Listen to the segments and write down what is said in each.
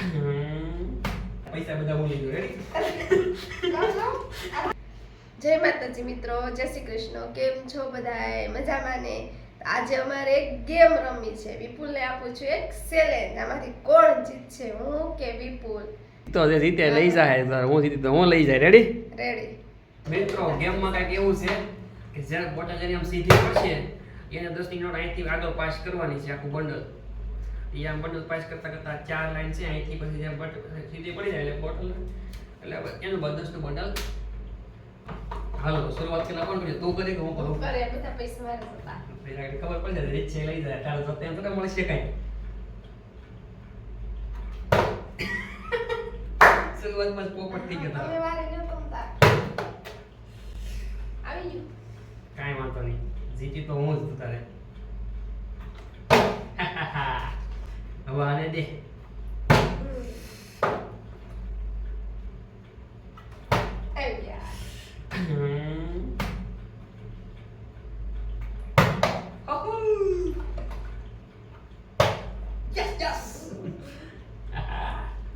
પૈસા બધા હું લઈ રેડી જય માતાજી મિત્રો જય શ્રી કૃષ્ણ. કેમ છો બધા મજામાં ને? આજે અમારે એક ગેમ રમી છે. વિપુલને આપું છું એક ચેલેન્જ આમાંથી કોણ જીતશે? હું કે વિપુલ? તો જે જીતે લઈ જાય સર હું જીતી તો હું લઈ જાય. રેડી રેડી મિત્રો ગેમમાં કાંઈક એવું છે કે જ્યારે બોટલ જેની આમ સીધી પડશે એને દસની નોટ અહીંથી આગળ પાસ કરવાની છે આખું બંડલ એ આમ બંડલ પાસ કરતા કરતા ચાર લાઈન છે અહીંથી પછી જેમ બટ સીધી પડી જાય એટલે બોટલ એટલે એનું બધું દસનું બંડલ હાલો શરૂઆત પેલા કોણ કરી તું કરી કે હું કરું? કરે બધા પૈસા મારે હતા ખબર પડી જાય રીત છે લઈ જાય તારે તો તેમ તો મળશે શકાય. શરૂઆતમાં જ પોપટ થઈ ગયા તારો. આવી ગયું. કાંઈ વાંધો નહીં. જીતી તો હું જ તારે. Hawakan na. Hmm. Oh yeah. Oh, oh. Yes, yes!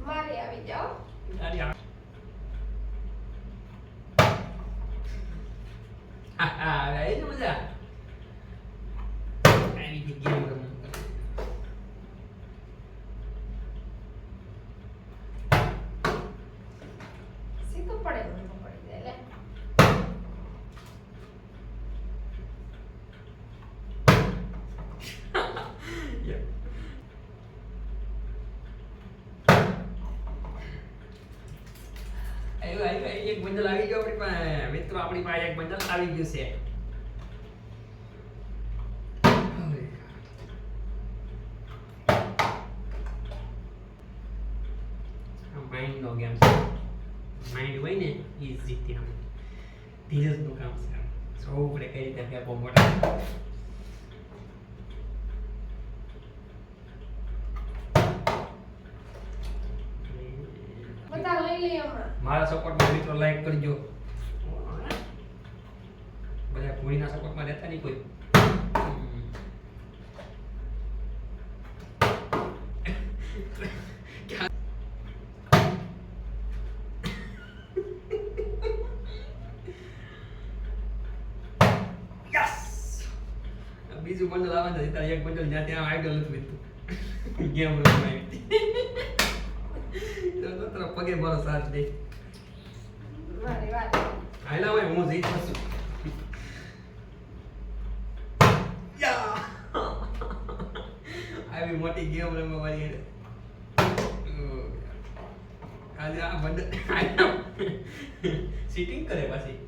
Maria video. Maria. Haha. એક બંડલ આવી ગયો આપણી પાસે મિત્રો, આપણી પાસે એક બંડલ આવી ગયું છે. માઇન્ડ નો ગેમ છે. માઇન્ડ હોય ને એ જ આમ. ધીરજનું કામ છે સૌ આપણે કઈ રીતે ફેંકો મોટા બધા લઈ લઈએ હમણાં મારા સપોર્ટમાં મિત્રો લાઈક કરજો. બધા ભૂરીના સપોર્ટમાં રહેતા નહીં કોઈ. બીજું બંડલ આવે નથી તારે એક બંડલ જ્યાં ત્યાં આઈડલ નથી વીતું ગેમ રમવા તો તારા પગે મારો સાથ દે. હાલા હોય હું આવી મોટી ગેમ રમવા વાળી આ બંધ સીટિંગ કરે પાછી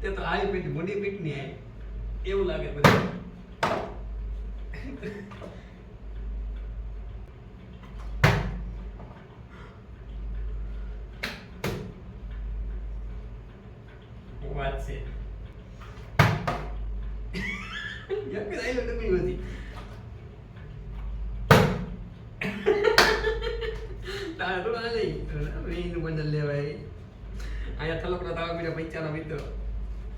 તે તો આવી પીઠ મોટી પીઠની આય. એવું લાગે બધું વાત છે યાર કે આઈ લડક નહીં હોતી તારે તો ના લઈ રીનું બંડલ લેવાય અહીંયા થલકડા તાવા બીજા પૈસાનો મિત્ર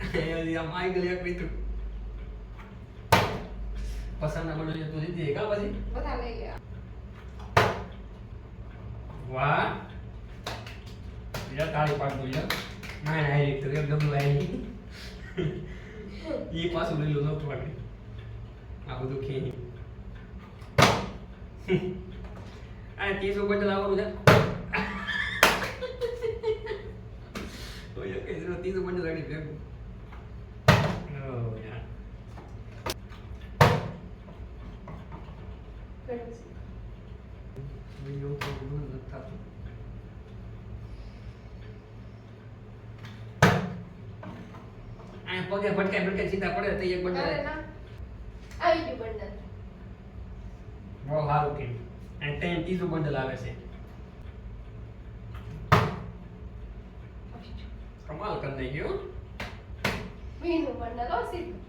અહીંયાથી આમ આઈ ગયો એક મિત્ર પસંદના બંડલ તું જીતી કા પછી બધા લઈ ગયા વાહ બીજા તાળી પાડતો યાર ના ના એ તો એકદમ લાઈ ઈ પાછું લઈ લો નહોતું વાગે આ બધું ખેઈ આ ત્રીસો બંડલ આવવાનું છે તો યાર કે ત્રીસો બંડલ આડી ભેગું યાર ઘણું છે. વિડિયો તો બધું નથી થતું આ પગે ભટકાય ભટકાય સીધા પડે તો એક બંડલ આવી ગયું બંડલ. બહુ સારું કે. અને ત્યાં ત્રીજું બંડલ આવે છે. કમાલ કરી નાખ્યો વીનું બંડલ હો સીધું.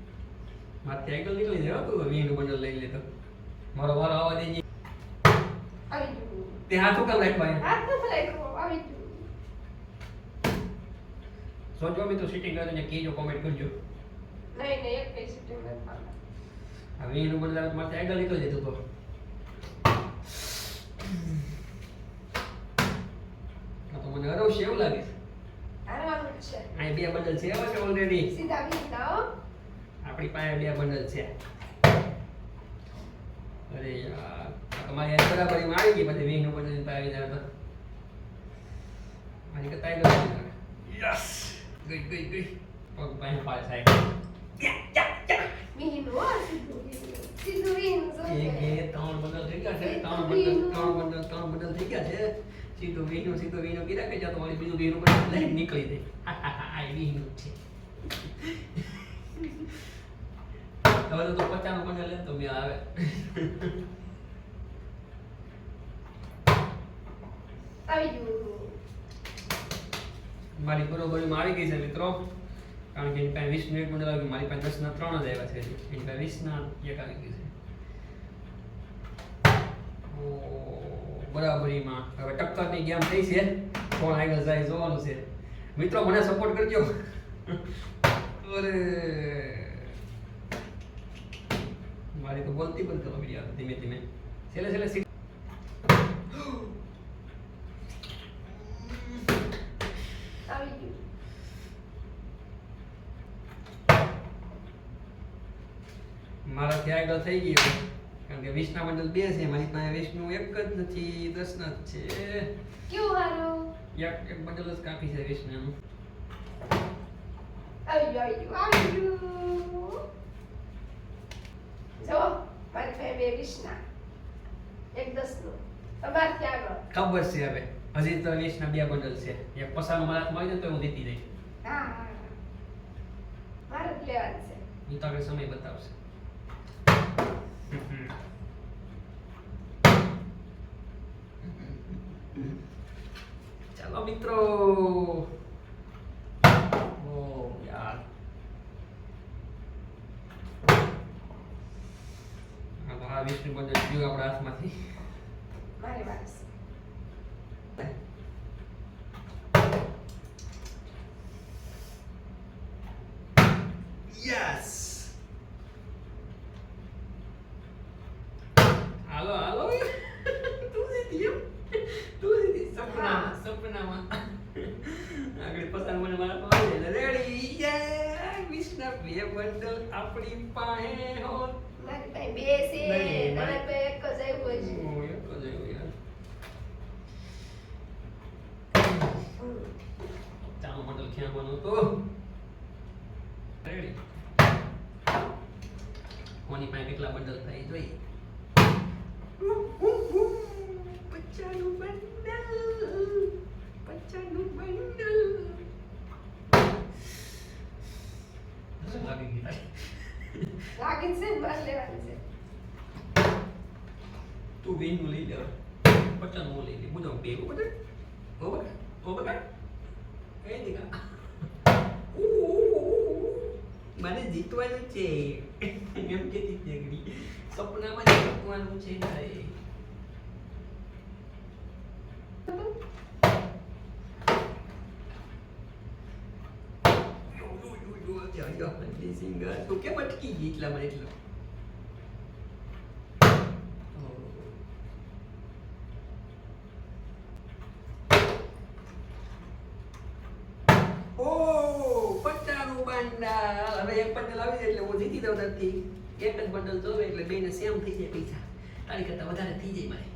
માથે એંગલ નીકળી જાય તું વીનું બંડલ લઈ લેતો મારો વારો આવવા દેજે. આવી ગયું. તે હાથ રાખ્યો અહીંયા હાથ નથી રાખ્યો આવી ગયું તો સિટિંગ કરે ને કહેજો કોમેન્ટ કરજો. નહીં નહીં એક પૈસે સિટિંગ. આ વીનું બંધ માથે આગળ નીકળી જતું તો આ તો મને હરવશે એવું લાગે છે. હારવાનું છે. આ બે બંડલ છે એવા છે ઓલરેડી સીધા બી લાવો આપણી પાસે બે બંડલ છે. અરે યાર તમારી આ બરાબર એમાં આવી ગઈ પછી વીનું બંડલ પાસે આવી જાય તો. મારી કરતા આગળ યસ ગઈ ગઈ ગઈ પગ આવી વીનું હો, સીધું વીનું. સીધું વીનું કીધા કે જ્યાં તમારી બીજું વીનું બંડલ લઈને નીકળી જાય આ વીનું છે હવે તો પચાસ બંડલ લે તો મેં આવી ગયું મારી બરોબરીમાં આવી ગઈ છે મિત્રો. કારણ કે એની પાસે વીસ મિનિટ મને લાગ્યું મારી પાસે દસના ત્રણ જ આવ્યા છે. એની પાસે વીસના એક આવી ગયું છે. બરાબરીમાં. હવે ટક્કરની ગેમ થઈ છે. કોણ આગળ જાય જોવાનું છે. મિત્રો, મને સપોર્ટ કરજો. અરે. મારી તો બોલતી બંધ કરો ધીમે ધીમે. છેલ્લે છેલ્લે સીટ આવી ગયું મારાથી આગળ થઈ ગયું કારણ કે વીસના મંડળ બે છે મારી પાસે વિષ્ણુ એક જ નથી દસના જ છે. કેવું હારું? એક એક મંડળ જ કાપી છે વિષ્ણુ આવી ગયું આવી ગયું આવી ગયું જો મારી પાસે બે વીસના એક દસનું. તમારથી આગળ. ખબર છે હવે. હજી તો વીસના બે બંડલ છે. એક પસાનું મારા હાથમાં આવી જાય તો હું જીતી જઈશ. હા. મારે જ લેવાનું છે. હું તો સમય બતાવશે ચાલો મિત્રો. યાર તો આ વીસનું બંડલ ગયું આપણા હાથમાંથી મારી વાત છે યસ હાલો હાલો તું જીતી એમ તું જીતી સપનામાં સપનામાં આગળ પસાર મને મારા પાસે રેડી યે વિષ્ણુ બદલ આપણી પાસે હો મારી બે છે તમારી પાસે એક જ આવ્યું ઓ, એક જ આવ્યું યાર. ચાલો મંડળ ખેંચવાનું તો રેડી કોની પાસે કેટલા બંડલ થાય જોઈએ. પચાનું બંડલ પચાનું બંડલ. લાગી ગઈ લાગે છે ને મારે છે તું વેનનું લઈ લે પચાનું હું લઈ લે બધા બે બધા ઓ બકા એ દીકા મારે જીતવાનું છે એમ કેતી જગડી સપનામાં જીતવાનું છે તારે સિંગર. તું કેમ અટકી ગઈ એટલો? પચાનું બંડલ. હવે એક બંડલ આવી જાય એટલે હું જીતી દઉં નથી એક જ બંડલ જોવે એટલે બેને સેમ થઈ જાય પૈસા તારી કરતા વધારે થઈ જાય મારે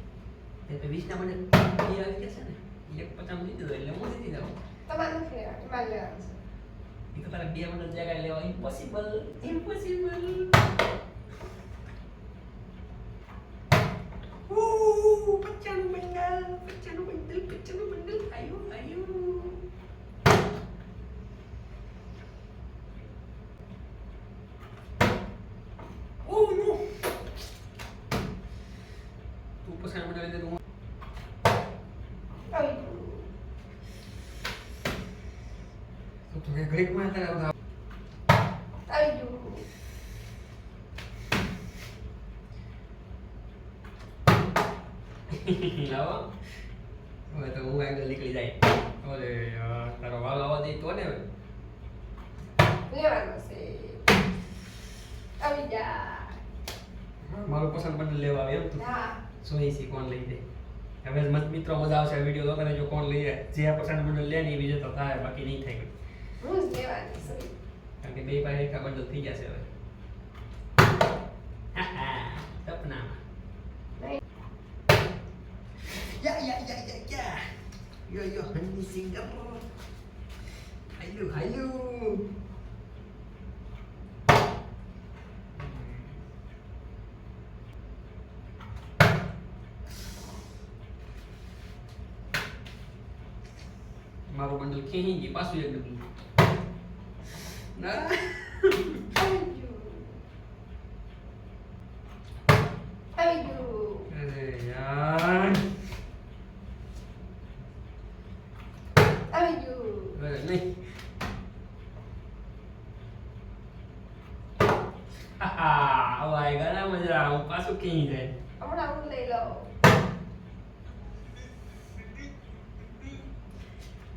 એટલે વીસના બંડલ બે આવી જશે ને એક પચાસ જીતી દઉં એટલે હું જીતી દઉં તમારે મારે લેવાનું છે એ તો તારે બે બંડલ જગ્યાએ લેવા ઇમ્પોસિબલ ઇમ્પોસિબલ ઓહ પચાનું બંડલ પચાનું બંડલ પચાનું બંડલ આયો આયો Oh no! તું પસાર મને દે તો હું આવી ગયું તો તો ઘડીકમાં તારા બધા આવી. ગયું લાવો હવે તો હું આગળ નીકળી જાય. ઓલે તારો વાલ આવવા દે તો ને લેવાનો છે. આવી જા. મારું પસંદ પણ લેવા આવે એમ તું. હા. સોની સી કોણ લઈ દે હવે મત મિત્રો મજા આવશે વીડિયો જોતા જો કોણ લઈ જાય જે પસંદ બંડલ લે ને એ બીજો તો થાય બાકી નહીં થાય. કંઈ. હું જ લેવાની છું કારણ કે બે પાસે એકા બંડલ થઈ જશે હવે સપનામાં નહીં. યા યા યા યા યા યો યો હની સિંગાપોર હાયુ હાયુ મારું બંડલ ખેંચી ગયું પાછું એક ડગલું ના આવી ગયું આવી ગયું અરે યાર આવી ગયું અરે નહીં હાહા, હવે આ ગાના મજા આવું પાછું ખેંચી જાય હમણાં હું લઈ લઉં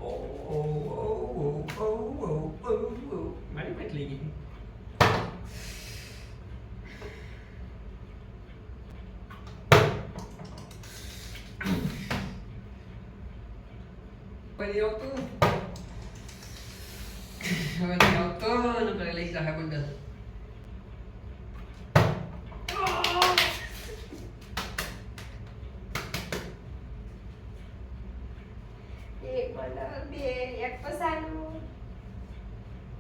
ઓ ઓ ઓ ઓ ઓ ઓ ઓ મારી પેટ લઈ ગઈ પછી આવતું હવે નહીં આવતો નકર લઈ જાય બંડલ એક બંડલ બે એક પસાનું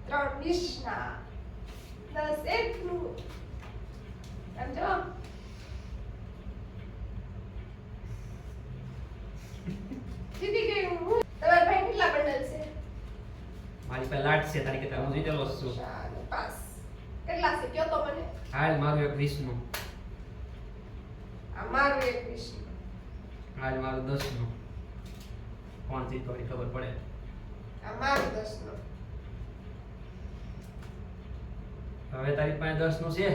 ત્રણ વીસના દસ એકનું સમજો જીતી ગઈ હું તમારા ભાઈ કેટલા બંડલ છે મારી પાસે લાટ છે તારી કરતા હું જીતેલો છું પાંચ કેટલા છે કયો તો મને હાલ મારું એક વીસનું મારું એક વીસનું હાલ મારું દસનું કોણ જીતો એ ખબર પડે મારું દસનું હવે તારી પાસે દસનું છે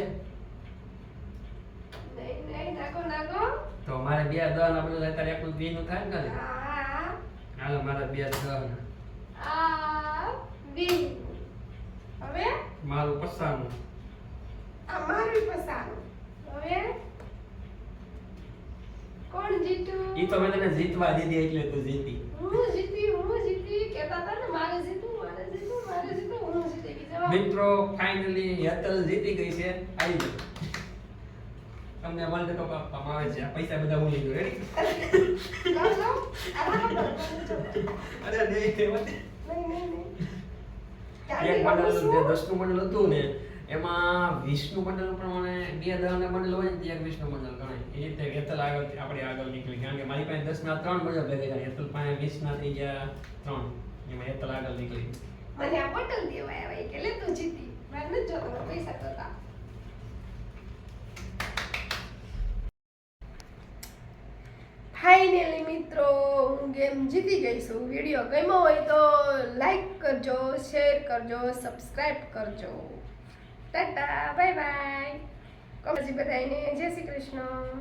નહીં નહીં નાખો નાખો તો મારે બે દસ ના બધું તારે એકલું બે નું થાય ને હાલો મારા બે દસ ના હવે? મારું પસાનું. આ મારું પસાનું. હવે? કોણ જીત્યું ઈ તો મેં તને જીતવા દીધી એટલે તું જીતી. હું જીતી હું જીતી. કહેતા હતા ને મારે જીતું મારે જીતું મારે જીતું હું જીતી ગઈ મિત્રો ફાઇનલી હેતલ જીતી ગઈ છે. આવી જાઓ. તમને વર્લ્ડ કપ આપવામાં આવે છે. પૈસા બધા હું લીધું. ગયો રેડી. અરે તે નહીં નહીં નહીં. એક ક્યાંથી જે દસનું બંડલ હતું ને એમાં વીસનું બંડલ પ્રમાણે બે દસના બંડલ હોય ને એક વિષ્ણુ બંડલ ગણાય. એ રીતે હેતલ આગળ આપણે આગળ નીકળી. કારણ કે મારી પાસે દસના ત્રણ બંડલ ભેગા થયા. હેતલ પાસે વીસના થઈ ગયા ત્રણ. એમાં હેતલ આગળ નીકળી. મને આ બોટલ દેવાય આવે કે લે તું જીતી. મારે નથી જોતો પૈસા તો હતા ફાઇનલી મિત્રો, હું ગેમ જીતી ગઈ છું. વીડિયો ગમ્યો હોય તો લાઈક કરજો શેર કરજો સબસ્ક્રાઇબ કરજો. ટાટા બાય બાય કમજી બધાને જય શ્રી કૃષ્ણ.